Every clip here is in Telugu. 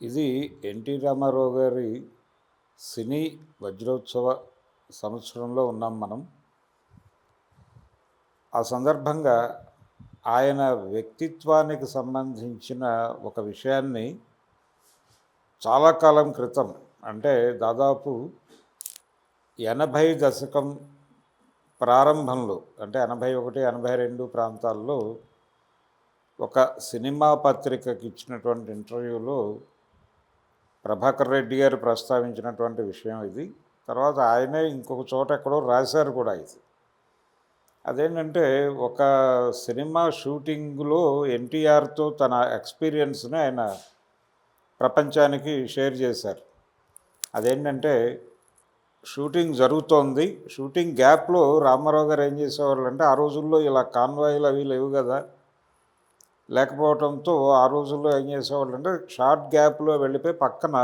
ఇది ఎన్టీ రామారావు గారి సినీ వజ్రోత్సవ సంవత్సరంలో ఉన్నాం మనం. ఆ సందర్భంగా ఆయన వ్యక్తిత్వానికి సంబంధించిన ఒక విషయాన్ని చాలా కాలం క్రితం అంటే దాదాపు ఎనభై దశకం ప్రారంభంలో అంటే ఎనభై ఒకటి ఎనభై రెండు ప్రాంతాల్లో ఒక సినిమా పత్రికకి ఇచ్చినటువంటి ఇంటర్వ్యూలో ప్రభాకర్ రెడ్డి గారు ప్రస్తావించినటువంటి విషయం ఇది. తర్వాత ఆయనే ఇంకొక చోట ఎక్కడో రాశారు కూడా ఇది. అదేంటంటే ఒక సినిమా షూటింగ్లో ఎన్టీఆర్తో తన ఎక్స్పీరియన్స్ని ఆయన ప్రపంచానికి షేర్ చేశారు. అదేంటంటే షూటింగ్ జరుగుతోంది. షూటింగ్ గ్యాప్లో రామారావు గారు ఏం చేసేవాళ్ళు అంటే ఆ రోజుల్లో ఇలా కాన్వాయిలు అవి లేవు కదా లేకపోవడంతో ఆ రోజుల్లో ఏం చేసేవాళ్ళు అంటే షార్ట్ గ్యాప్లో వెళ్ళిపోయి పక్కన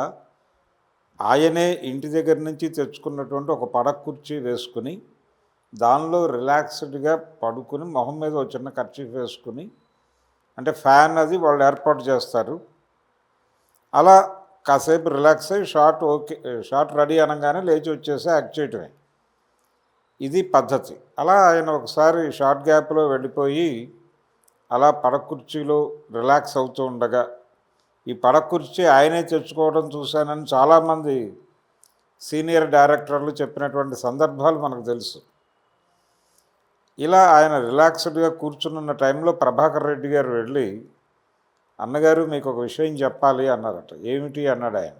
ఆయనే ఇంటి దగ్గర నుంచి తెచ్చుకున్నటువంటి ఒక పడక కుర్చీ వేసుకుని దానిలో రిలాక్స్డ్గా పడుకుని మొహం మీద ఒక చిన్న ఖర్చీఫ్ వేసుకుని అంటే ఫ్యాన్ అది వాళ్ళు ఏర్పాటు చేస్తారు. అలా కాసేపు రిలాక్స్ అయ్యి షార్ట్ ఓకే షార్ట్ రెడీ అనగానే లేచి వచ్చేసి యాక్ట్ చేయటమే. ఇది పద్ధతి. అలా ఆయన ఒకసారి షార్ట్ గ్యాప్లో వెళ్ళిపోయి అలా పడకుర్చీలో రిలాక్స్ అవుతూ ఉండగా ఈ పడకుర్చీ ఆయనే తెచ్చుకోవడం చూశానని చాలామంది సీనియర్ డైరెక్టర్లు చెప్పినటువంటి సందర్భాలు మనకు తెలుసు. ఇలా ఆయన రిలాక్స్డ్గా కూర్చునున్న టైంలో ప్రభాకర్ రెడ్డి గారు వెళ్ళి అన్నగారు మీకు ఒక విషయం చెప్పాలి అన్నారట. ఏమిటి? అన్నాడు ఆయన.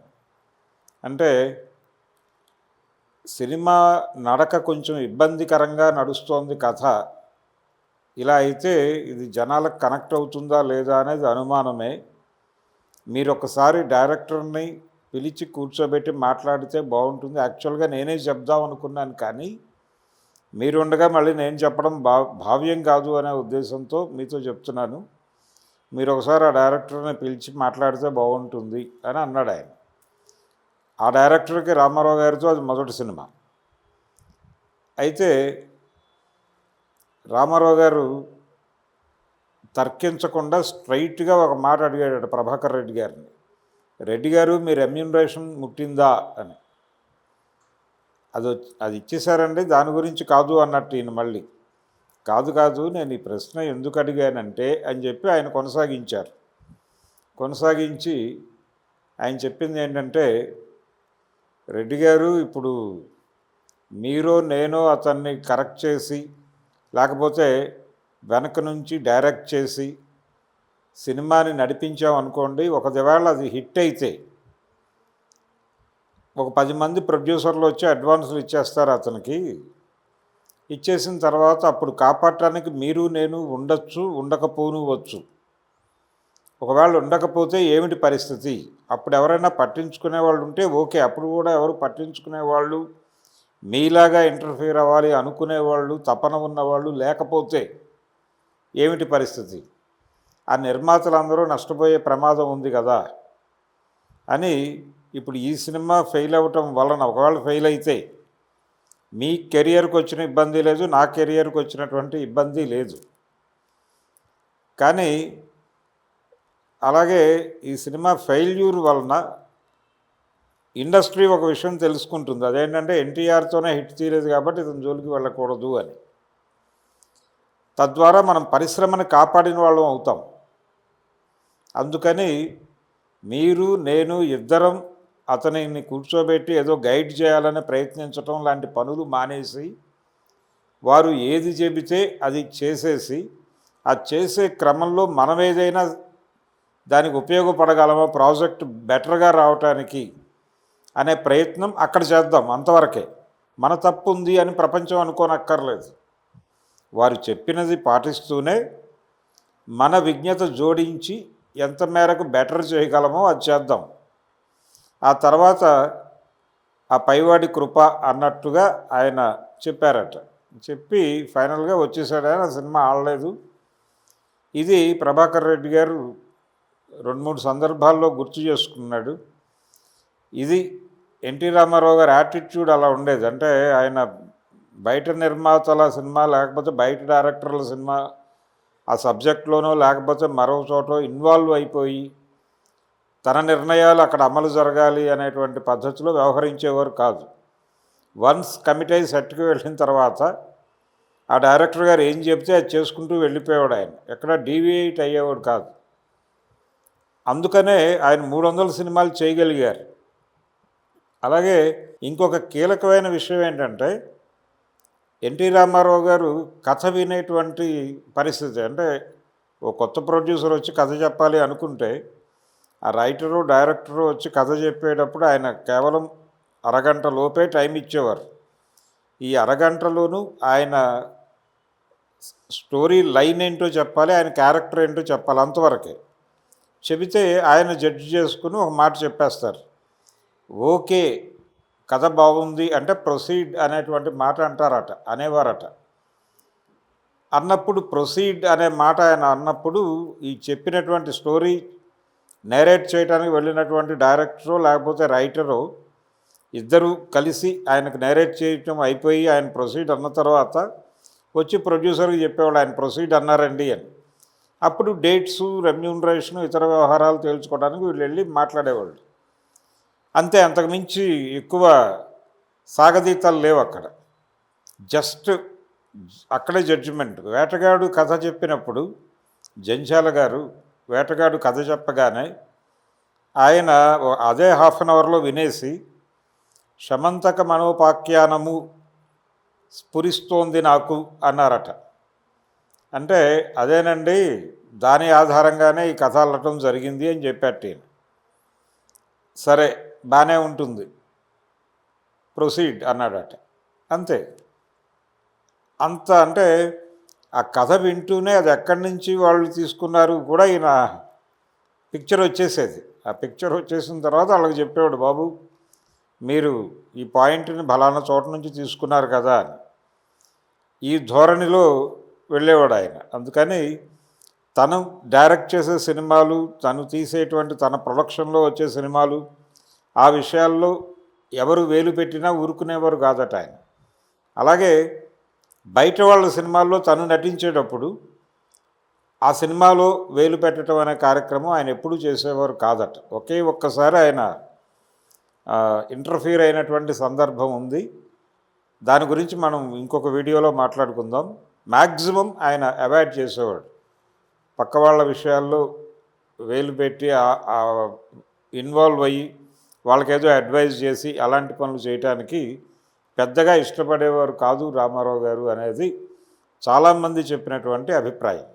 అంటే సినిమా నడక కొంచెం ఇబ్బందికరంగా నడుస్తోంది కథ. ఇలా అయితే ఇది జనాలకు కనెక్ట్ అవుతుందా లేదా అనేది అనుమానమే. మీరు ఒకసారి డైరెక్టర్ని పిలిచి కూర్చోబెట్టి మాట్లాడితే బాగుంటుంది. యాక్చువల్గా నేనే చెప్దాం అనుకున్నాను కానీ మీరుండగా మళ్ళీ నేను చెప్పడం భా భావ్యం కాదు అనే ఉద్దేశంతో మీతో చెప్తున్నాను. మీరు ఒకసారి ఆ డైరెక్టర్ని పిలిచి మాట్లాడితే బాగుంటుంది అని అన్నాడు ఆయన. ఆ డైరెక్టర్కి రామారావు గారితో అది మొదటి సినిమా. అయితే రామారావు గారు తర్కించకుండా స్ట్రైట్గా ఒక మాట అడిగాడు ప్రభాకర్ రెడ్డి గారిని. రెడ్డి గారు మీ రెమ్యూనరేషన్ ముట్టిందా? అని. అది అది ఇచ్చేశారండి. దాని గురించి కాదు అన్నట్టు ఈయన మళ్ళీ. కాదు కాదు నేను ఈ ప్రశ్న ఎందుకు అడిగానంటే అని చెప్పి ఆయన కొనసాగించారు. కొనసాగించి ఆయన చెప్పింది ఏంటంటే రెడ్డి గారు ఇప్పుడు మీరో నేను అతన్ని కరెక్ట్ చేసి లేకపోతే వెనక నుంచి డైరెక్ట్ చేసి సినిమాని నడిపించాం అనుకోండి ఒకవేళ అది హిట్ అయితే ఒక పది మంది ప్రొడ్యూసర్లు వచ్చి అడ్వాన్సులు ఇచ్చేస్తారు అతనికి. ఇచ్చేసిన తర్వాత అప్పుడు కాపాడటానికి మీరు నేను ఉండొచ్చు ఉండకపోను వచ్చు. ఒకవేళ ఉండకపోతే ఏమిటి పరిస్థితి? అప్పుడు ఎవరైనా పట్టించుకునే వాళ్ళు ఉంటే ఓకే అప్పుడు కూడా ఎవరు పట్టించుకునే వాళ్ళు మీలాగా ఇంటర్ఫియర్ అవ్వాలి అనుకునేవాళ్ళు తపన ఉన్నవాళ్ళు లేకపోతే ఏమిటి పరిస్థితి? ఆ నిర్మాతలందరూ నష్టపోయే ప్రమాదం ఉంది కదా అని ఇప్పుడు ఈ సినిమా ఫెయిల్ అవ్వటం వలన ఒకవేళ ఫెయిల్ అయితే మీ కెరియర్కి వచ్చిన ఇబ్బంది లేదు నా కెరియర్కి వచ్చినటువంటి ఇబ్బంది లేదు. కానీ అలాగే ఈ సినిమా ఫెయిల్యూర్ వలన ఇండస్ట్రీ ఒక విషయం తెలుసుకుంటుంది. అదేంటంటే ఎన్టీఆర్తోనే హిట్ తీరేది కాబట్టి ఇతని జోలికి వెళ్ళకూడదు అని. తద్వారా మనం పరిశ్రమను కాపాడిన వాళ్ళం అవుతాం. అందుకని మీరు నేను ఇద్దరం అతనిని కూర్చోబెట్టి ఏదో గైడ్ చేయాలని ప్రయత్నించటం లాంటి పనులు మానేసి వారు ఏది చెబితే అది చేసేసి ఆ చేసే క్రమంలో మనం ఏదైనా దానికి ఉపయోగపడగలమో ప్రాజెక్ట్ బెటర్గా రావటానికి అనే ప్రయత్నం అక్కడ చేద్దాం అంతవరకే. మన తప్పు ఉంది అని ప్రపంచం అనుకోనక్కర్లేదు. వారు చెప్పినది పాటిస్తూనే మన విజ్ఞత జోడించి ఎంత మేరకు బెటర్ చేయగలమో అది చేద్దాం. ఆ తర్వాత ఆ పైవాడి కృప అన్నట్టుగా ఆయన చెప్పారట. చెప్పి ఫైనల్గా వచ్చేసాడు ఆయన సినిమా ఆడలేదు. ఇది ప్రభాకర్ రెడ్డి గారు రెండు మూడు సందర్భాల్లో గుర్తు చేసుకున్నాడు. ఇది ఎన్టీ రామారావు గారి యాటిట్యూడ్ అలా ఉండేది. అంటే ఆయన బయట నిర్మాతల సినిమా లేకపోతే బయట డైరెక్టర్ల సినిమా ఆ సబ్జెక్ట్లోనో లేకపోతే మరో చోట ఇన్వాల్వ్ అయిపోయి తన నిర్ణయాలు అక్కడ అమలు జరగాలి అనేటువంటి పద్ధతిలో వ్యవహరించేవారు కాదు. వన్స్ కమిటీ అయి సెట్కి వెళ్ళిన తర్వాత ఆ డైరెక్టర్ గారు ఏం చెప్తే అది చేసుకుంటూ వెళ్ళిపోయేవాడు ఆయన. ఎక్కడ డీవియేట్ అయ్యేవాడు కాదు. అందుకనే ఆయన మూడు వందల సినిమాలు చేయగలిగారు. అలాగే ఇంకొక కీలకమైన విషయం ఏంటంటే ఎన్టీ రామారావు గారు కథ వినేటువంటి పరిస్థితి. అంటే ఓ కొత్త ప్రొడ్యూసర్ వచ్చి కథ చెప్పాలి అనుకుంటే ఆ రైటరు డైరెక్టరు వచ్చి కథ చెప్పేటప్పుడు ఆయన కేవలం అరగంట లోపే టైం ఇచ్చేవారు. ఈ అరగంటలోనూ ఆయన స్టోరీ లైన్ ఏంటో చెప్పాలి ఆయన క్యారెక్టర్ ఏంటో చెప్పాలి అంతవరకే. చెబితే ఆయన జడ్జి చేసుకుని ఒక మాట చెప్పేస్తారు. ఓకే కథ బాగుంది అంటే ప్రొసీడ్ అనేటువంటి మాట అంటారట అనేవారట. అన్నప్పుడు ప్రొసీడ్ అనే మాట ఆయన అన్నప్పుడు ఈ చెప్పినటువంటి స్టోరీ నేరేట్ చేయడానికి వెళ్ళినటువంటి డైరెక్టరు లేకపోతే రైటరు ఇద్దరు కలిసి ఆయనకు నేరేట్ చేయటం అయిపోయి ఆయన ప్రొసీడ్ అన్న తర్వాత వచ్చి ప్రొడ్యూసర్కి చెప్పేవాళ్ళు ఆయన ప్రొసీడ్ అన్నారండి అని. అప్పుడు డేట్స్ రెమ్యూనరేషన్ ఇతర వ్యవహారాలు తేల్చుకోవడానికి వీళ్ళు వెళ్ళి మాట్లాడేవాళ్ళు. అంతే అంతకుమించి ఎక్కువ సాగదీతాలు లేవు అక్కడ. జస్ట్ అక్కడే జడ్జిమెంట్. వేటగాడు కథ చెప్పినప్పుడు జంజాల గారు వేటగాడు కథ చెప్పగానే ఆయన అదే హాఫ్ అన్ అవర్లో వినేసి శమంతక మనోపాఖ్యానము స్ఫురిస్తోంది నాకు అన్నారట. అంటే అదేనండి దాని ఆధారంగానే ఈ కథ అల్లటం జరిగింది అని చెప్పాట సరే బాగానే ఉంటుంది. ప్రొసీడ్ అన్నాడట. అంతే. అంత అంటే ఆ కథ వింటూనే అది ఎక్కడి నుంచి వాళ్ళు తీసుకున్నారు కూడా ఈయన పిక్చర్ వచ్చేసేది. ఆ పిక్చర్ వచ్చేసిన తర్వాత వాళ్ళకి చెప్పేవాడు బాబు మీరు ఈ పాయింట్ని బలానా చోట నుంచి తీసుకున్నారు కదా అని. ఈ ధోరణిలో వెళ్ళేవాడు ఆయన. అందుకని తను డైరెక్ట్ చేసే సినిమాలు తను తీసేటువంటి తన ప్రొడక్షన్లో వచ్చే సినిమాలు ఆ విషయాల్లో ఎవరు వేలు పెట్టినా ఊరుకునేవారు కాదట ఆయన. అలాగే బయట వాళ్ళ సినిమాల్లో తను నటించేటప్పుడు ఆ సినిమాలో వేలు పెట్టడం అనే కార్యక్రమం ఆయన ఎప్పుడూ చేసేవారు కాదట. ఒకే ఒక్కసారి ఆయన ఇంటర్ఫీర్ అయినటువంటి సందర్భం ఉంది. దాని గురించి మనం ఇంకొక వీడియోలో మాట్లాడుకుందాం. మ్యాక్సిమం ఆయన అవాయిడ్ చేసేవాడు. పక్క వాళ్ళ విషయాల్లో వేలు పెట్టి ఇన్వాల్వ్ అయ్యి వాళ్ళకేదో అడ్వైజ్ చేసి అలాంటి పనులు చేయటానికి పెద్దగా ఇష్టపడేవారు కాదు రామారావు గారు అనేది చాలామంది చెప్పినటువంటి అభిప్రాయం.